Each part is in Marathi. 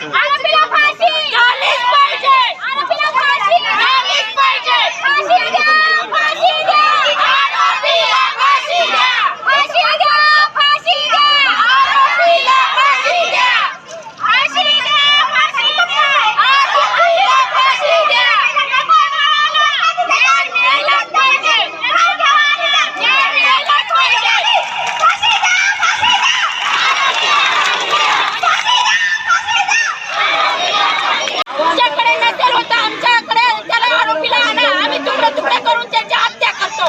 Ampila Pasi! Darling! आरोपीला आणा आम्ही तुकडे तुकडे करून त्याची हत्या करतो.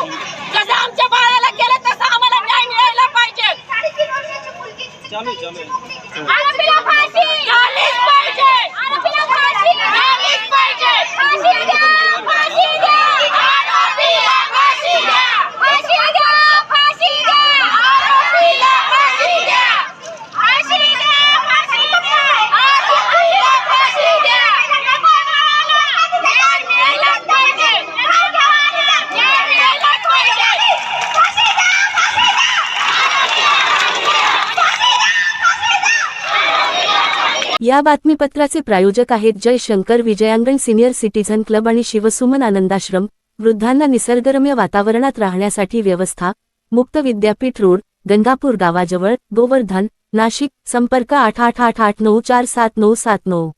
जसं आमच्या बाळाला केलं तसं आम्हाला न्याय मिळायला पाहिजे. आरोपीला फाशी! झालीच पाहिजे आरोपीला फाशी झालीच पाहिजे फाशी द्या फाशी द्या आरोपीला फाशी द्या फाशी द्या फाशी द्या आरोपीला फाशी द्या फाशी द्या फाशी द्या आरोपीला फाशी द्या न्याय मिळायलाच पाहिजे न्याय मिळायलाच पाहिजे फाशी द्या फाशी या बातमीपत्राचे प्रायोजक आहेत Jay Shankar Vijayangan senior citizen club आणि शिवसुमन आनंदाश्रम वृद्धांना निसर्गरम्य वातावरणात राहण्यासाठी व्यवस्था मुक्त विद्यापीठ रोड गंगापूर गावाजवळ गोवर्धन नाशिक संपर्क आठ आठ आठ आठ नऊ चार सात नऊ सात नऊ.